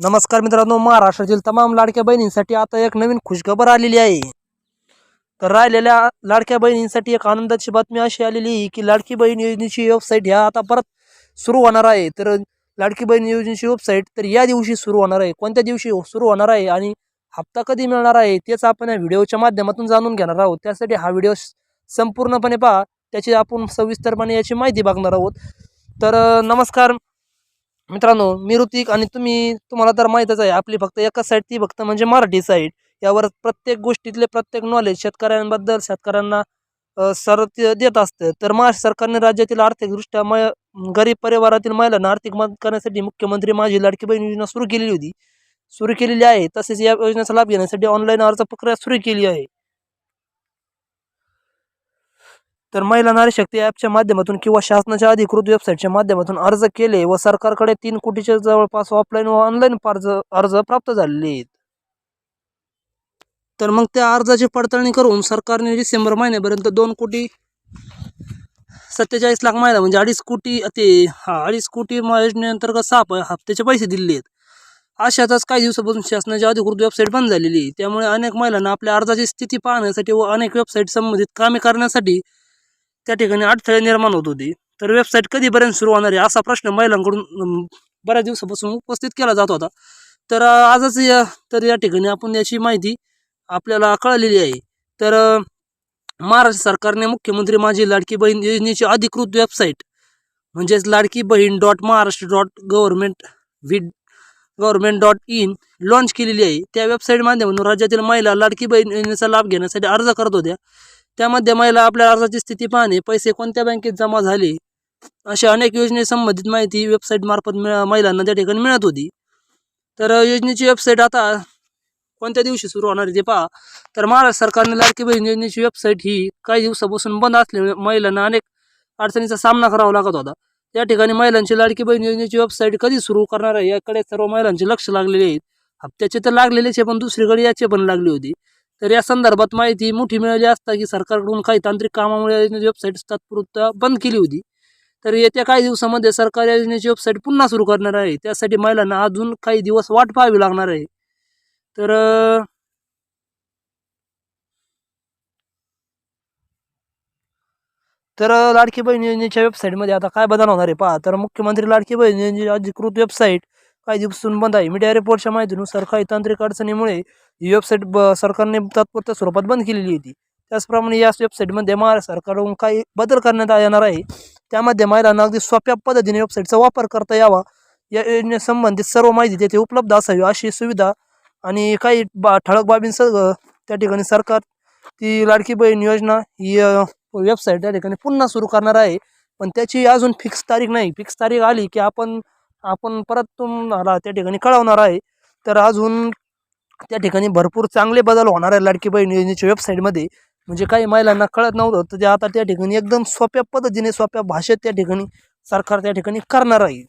नमस्कार मित्रांनो महाराष्ट्रातील तमाम लाडक्या बहिणींसाठी आता एक नवीन खुशखबर आलेली आहे. तर राहिलेल्या लाडक्या बहिणींसाठी एक आनंदाची बातमी अशी आलेली आहे की लाडकी बहीण योजनेची वेबसाईट ह्या आता परत सुरू होणार आहे. तर लाडकी बहीण योजनेची वेबसाईट तर या दिवशी सुरू होणार आहे. कोणत्या दिवशी सुरू होणार आहे आणि हप्ता कधी मिळणार आहे तेच आपण या व्हिडिओच्या माध्यमातून जाणून घेणार आहोत. त्यासाठी हा व्हिडिओ संपूर्णपणे पहा. त्याची आपण सविस्तरपणे याची माहिती बघणार आहोत. तर नमस्कार. मित्रांनो मी ऋतिक आणि तुम्ही तुम्हाला तर माहीतच आहे आपली फक्त एकच साईड ती फक्त म्हणजे मराठी साईट यावर प्रत्येक गोष्टीतले प्रत्येक नॉलेज शेतकऱ्यांबद्दल शेतकऱ्यांना सर ते देत असतं. तर महाराष्ट्र सरकारने राज्यातील आर्थिकदृष्ट्या मय गरीब परिवारातील महिलांना आर्थिक मदत करण्यासाठी मुख्यमंत्री माझी लाडकी बहीण योजना सुरू केलेली होती. सुरू केलेली आहे. तसेच या योजनेचा लाभ घेण्यासाठी ऑनलाईन अर्ज प्रक्रिया सुरू केली आहे. तर महिला नारी शक्ती ॲपच्या माध्यमातून किंवा शासनाच्या अधिकृत वेबसाईटच्या माध्यमातून अर्ज केले व सरकारकडे तीन कोटीच्या जवळपास ऑफलाईन व ऑनलाईन अर्ज अर्ज प्राप्त झालेले आहेत. तर मग त्या अर्जाची पडताळणी करून सरकारने डिसेंबर महिन्यापर्यंत दोन कोटी सत्तेचाळीस लाख महिला म्हणजे अडीच कोटी ते हा अडीच कोटी योजनेअंतर्गत सहा हप्त्याचे पैसे दिले आहेत. अशातच काही दिवसापासून शासनाची अधिकृत वेबसाईट बंद झालेली त्यामुळे अनेक महिलांना आपल्या अर्जाची स्थिती पाहण्यासाठी व अनेक वेबसाईट संबंधित कामे करण्यासाठी त्या ठिकाणी अडथळे निर्माण होत होती. तर वेबसाईट कधीपर्यंत सुरू होणार आहे असा प्रश्न महिलांकडून बऱ्याच दिवसापासून उपस्थित केला जात होता. तर आजच या तर या ठिकाणी आपण याची माहिती आपल्याला कळलेली आहे. तर महाराष्ट्र सरकारने मुख्यमंत्री माझी लाडकी बहीण योजनेची अधिकृत वेबसाईट म्हणजेच Ladki Bahin dot Maharashtra dot government विड गव्हर्मेंट डॉट इन लॉन्च केलेली आहे. त्या वेबसाईट माध्यमातून राज्यातील महिला लाडकी बहीण योजनेचा लाभ घेण्यासाठी अर्ज करत होत्या. त्यामध्ये महिला आपल्या अर्जाची स्थिती पाहणे पैसे कोणत्या बँकेत जमा झाले अशा अनेक योजनेसंबंधित माहिती वेबसाईट मार्फत महिलांना त्या ठिकाणी मिळत होती. तर योजनेची वेबसाईट आता कोणत्या दिवशी सुरू होणार आहे ते पहा. तर महाराष्ट्र सरकारने लाडकी बहीण योजनेची वेबसाईट ही काही दिवसापासून बंद असल्यामुळे महिलांना अनेक अडचणीचा सामना करावा लागत होता. या ठिकाणी महिलांची लाडकी बहीण योजनेची वेबसाईट कधी सुरू करणार आहे याकडे सर्व महिलांचे लक्ष लागलेले आहेत. हप्त्याचे तर लागलेलेच आहे पण दुसरीकडे याचे पण लागली होती. तर या संदर्भात माहिती मोठी मिळाली असता की सरकारकडून काही तांत्रिक कामामुळे योजनेची वेबसाईट तात्पुरता बंद केली होती. तर येत्या काही दिवसामध्ये सरकार या योजनेची वेबसाईट पुन्हा सुरू करणार आहे. त्यासाठी महिलांना अजून काही दिवस वाट पाहावी लागणार आहे. तर तर लाडकी बहीण योजनेच्या वेबसाईटमध्ये आता काय बदल होणार आहे पहा. तर मुख्यमंत्री लाडकी बहीण योजनेची अधिकृत वेबसाईट काही दिवसून बंद आहे. मीडिया रिपोर्टच्या माहितीनुसार काही तांत्रिक अडचणीमुळे ही वेबसाईट ब सरकारने तात्पुरत्या स्वरूपात बंद केलेली होती. त्याचप्रमाणे या वेबसाईटमध्ये महाराष्ट्र सरकारकडून काही बदल करण्यात येणार आहे. त्यामध्ये महिलांना अगदी सोप्या पद्धतीने वेबसाईटचा वापर करता यावा. या योजनेसंबंधित सर्व माहिती तेथे उपलब्ध असावी अशी सुविधा आणि काही बा ठळक बाबींस त्या ठिकाणी सरकार ती लाडकी बहीण योजना ही वेबसाईट त्या ठिकाणी पुन्हा सुरू करणार आहे. पण त्याची अजून फिक्स तारीख नाही. फिक्स तारीख आली की आपण आपण परत तुम्हाला त्या ठिकाणी कळवणार आहे. तर अजून त्या ठिकाणी भरपूर चांगले बदल होणार आहे लाडकी बहीण योजनेच्या वेबसाईटमध्ये म्हणजे काही महिलांना कळत नव्हतं तर ते आता त्या ठिकाणी एकदम सोप्या पद्धतीने सोप्या भाषेत त्या ठिकाणी सरकार त्या ठिकाणी करणार आहे.